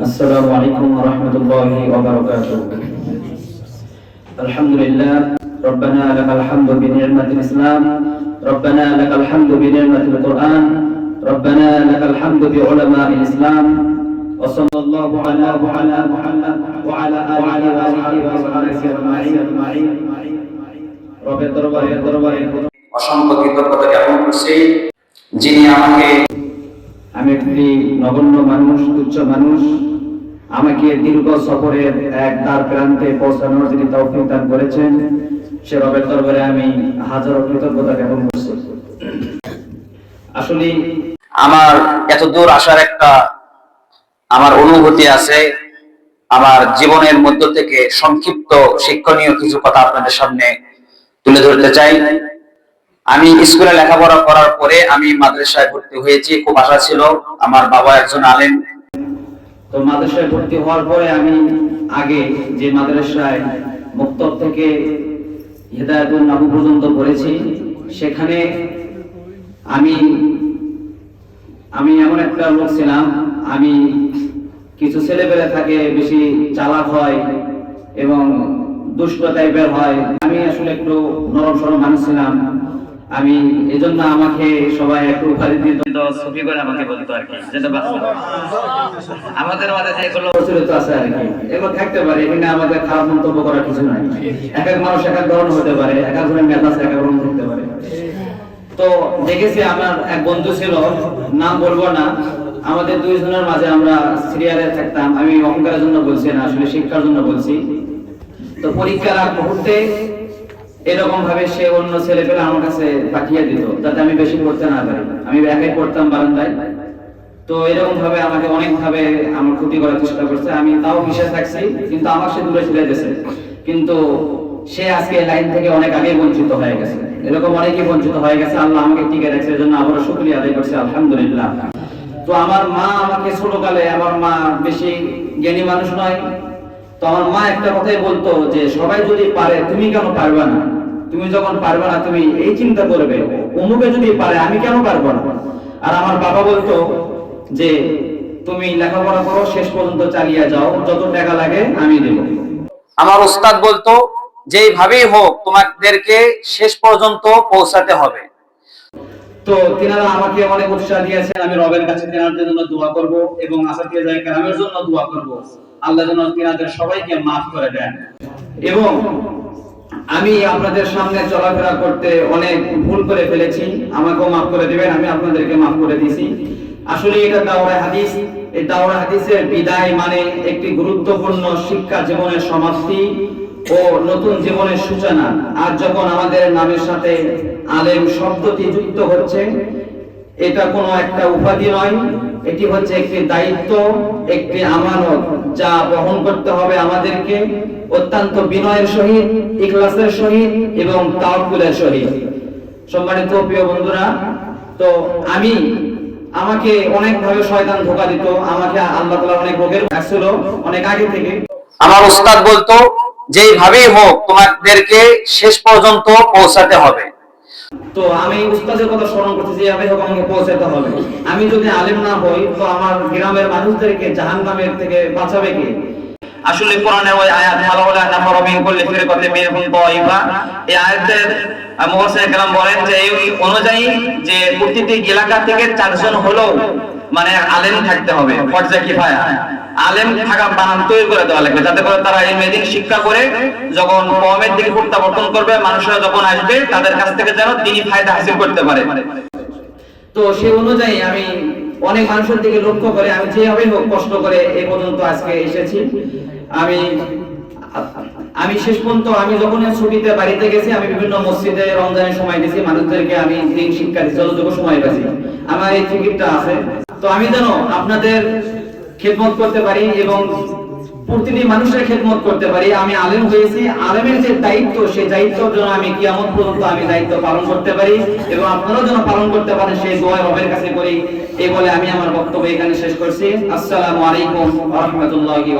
السلام عليكم ورحمة الله وبركاته الحمد لله ربنا لك الحمد بنعمة الإسلام ربنا لك الحمد بنعمة القرآن ربنا لك الحمد بعلماء الإسلام وصلى الله على وعلى محمد وعلى آله وصحبه وسلم أجمعين رب الدربار الدربار অসংখ্য কৃতজ্ঞতা জ্ঞাপন করছি যিনি আমাকে আমি একটি নগণ্য মানুষ তুচ্ছ মানুষ আমাকে দীর্ঘ সফরের এক তার প্রান্তে পৌঁছানোর যিনি তৌফিক দান করেছেন, সে রবের দরবারে আমি হাজারো কৃতজ্ঞতা জ্ঞাপন করছি। আসলে আমার এত দূর আসার একটা আমার অনুভূতি আছে, আমার জীবনের মধ্য থেকে সংক্ষিপ্ত শিক্ষণীয় কিছু কথা আপনাদের সামনে তুলে ধরতে চাই। আমি স্কুলে লেখাপড়া করার পরে আমি মাদ্রাসায় ভর্তি হয়েছি, খুব আশা ছিল। আমার বাবা একজন আলেম তো মাদ্রাসায় ভর্তি হওয়ার পরে আমি আগে যে মাদ্রাসায় মুক্তব থেকে হেদায়তুল নাবু পর্যন্ত পড়েছি, সেখানে আমি আমি এমন একটা লোক ছিলাম, আমি কিছু ছেলেপেলে থাকে বেশি চালাক হয় এবং দুষ্ট টাইপের হয়। আমি আসলে একটু নরম সরম মানুষ ছিলাম। আমি এজন্য আমাকে সবাই একটু উপাধি দিত ছবি করে আমাকে বলতো আর কি যেটা বাস্তব। আমাদের মাঝে যেগুলো প্রচলিত আছে আর কি। এগুলো থাকতে পারে এখানে আমাদের খারাপ মন্তব্য করার কিছু নাই। এক এক মানুষ এক এক ধরনের হতে পারে এক এক ধরনের মেধাস এক এক রকম থাকতে পারে। তো দেখেছি আমার এক বন্ধু ছিল নাম বলব না আমাদের দুইজনের মাঝে আমরা সিরিয়ালে থাকতাম। আমি অহংকারের জন্য বলছি না আসলে শিক্ষার জন্য বলছি। তো পরীক্ষার মুহূর্তে এরকম ভাবে সে অন্য ছেলে পেলে আমার কাছে পাঠিয়ে দিত, যাতে আমি বেশি পড়তে না পারি। আমি একাই পড়তাম বারান্দায়। তো এরকম ভাবে আমাকে অনেক ভাবে আমার ক্ষতি করার চেষ্টা করছে। আমি তাও মিশে থাকছি, কিন্তু আমার সে দূরে ছেড়ে গেছে। কিন্তু সে আজকে লাইন থেকে অনেক আগে বঞ্চিত হয়ে গেছে। এরকম অনেকেই বঞ্চিত হয়ে গেছে। আল্লাহ আমাকে টিকে রাখছে, এজন্য আবারও শুকরিয়া আদায় করছি, আলহামদুলিল্লাহ। তো আমার মা আমাকে ছোটকালে, আমার মা বেশি জ্ঞানী মানুষ নয়। তো আমার মা একটা কথাই বলতো যে সবাই যদি পারে তুমি কেন পারবে না? তুমি যখন পারবে না তুমি এই চিন্তা করবে অমুকে যদি পারে আমি কেন পারব না? আর আমার বাবা বলতো যে তুমি লেখাপড়া করো শেষ পর্যন্ত চালিয়ে যাও যত টাকা লাগে আমি দেব। আমার উস্তাদ বলতো যেইভাবেই হোক তোমাদেরকে শেষ পর্যন্ত পৌঁছাতে হবে। তো তিনারা আমাকে অনেক উৎসাহ দিয়েছেন আমি রবের কাছে তিনাদের জন্য দোয়া করব এবং আসাতিয়া যায় কেরামের জন্য দোয়া করব। আল্লাহ যেন তিনাদের সবাইকে মাফ করে দেন। এবং আমি আপনাদের সামনে চলাফেরা করতে অনেক ভুল করে ফেলেছি। আমাকেও মাফ করে দিবেন, আমি আপনাদেরকে মাফ করে দিয়েছি। আসলে এটা দাওরা হাদিস। এই দাওরা হাদিসের বিদায় মানে একটি গুরুত্বপূর্ণ শিক্ষা জীবনের সমাপ্তি ও নতুন জীবনের সূচনা। আর যখন আমাদের নামের সাথে আলেম শব্দটি যুক্ত হচ্ছে, এটা কোনো একটা উপাধি নয়। এটি হচ্ছে একটি দায়িত্ব, একটি আমানত যা বহন করতে হবে আমাদেরকে। অত্যন্ত বিনয়ের সহিত, ইখলাসের সহিত এবং তাওয়াক্কুলের সহিত। সম্মানিত প্রিয় বন্ধুরা, তো আমি, আমাকে অনেক ভাবে শয়তান ধোকা দিত, আমাকে আল্লাহ তাআলা অনেক রোগের আসছিল অনেক আগে থেকে। আমার উস্তাদ বলতো, যেইভাবেই হোক, তোমাদেরকে শেষ পর্যন্ত পৌঁছাতে হবে। তো আমি উস্তাদের কথা স্মরণ করছি যে আমি হোক আমাকে পৌঁছাতে হবে। আমি যদি আলেম না হই, তো আমার গ্রামের মানুষদেরকে জাহান নামের থেকে বাঁচাবে কে? আসলে কোরআনের ওই আয়াত ভালো হলে নাফর মিন কুল্লি ফিরকাতি মিনহুম তাইফা এই আয়াতের মুফাসসির কেরাম বলেন যে এই অনুযায়ী যে প্রতিটি এলাকা থেকে চারজন হলো মানে আলেম থাকতে হবে, ফরজা কিফায়া। আলেম থাকা বানান তৈরি করে দেওয়া লাগবে, যাতে করে তারা এই মেদিন শিক্ষা করে যখন কমের দিকে প্রত্যাবর্তন করবে, মানুষরা যখন আসবে, তাদের কাছ থেকে যেন তিনি ফায়দা হাসিল করতে পারে। তো সে অনুযায়ী আমি অনেক মানুষের দিকে লক্ষ্য করে, আমি যেভাবে হোক কষ্ট করে এই পর্যন্ত আজকে এসেছি। আমি আমি শেষ পর্যন্ত আমি যখন ছুটিতে বাড়িতে গেছি, আমি বিভিন্ন মসজিদে রমজানের সময় দিয়েছি মানুষদেরকে আমি দিন শিক্ষা দিচ্ছি, যতটুকু সময় পাচ্ছি। আমার এই টিকিটটা আছে। তো আমি যেন আপনাদের খেদমত করতে পারি এবং প্রতিটি মানুষের খেদমত করতে পারি। আমি আলেম হয়েছি। আলেমের যে দায়িত্ব, সেই দায়িত্বের জন্য আমি কিয়ামত পর্যন্ত আমি দায়িত্ব পালন করতে পারি এবং আপনারাও যেন পালন করতে পারেন, সেই দোয়া রবের কাছে করি। এই বলে আমি আমার বক্তব্য এখানে শেষ করছি। আসসালামু আলাইকুম রাহমাতুল্লাহি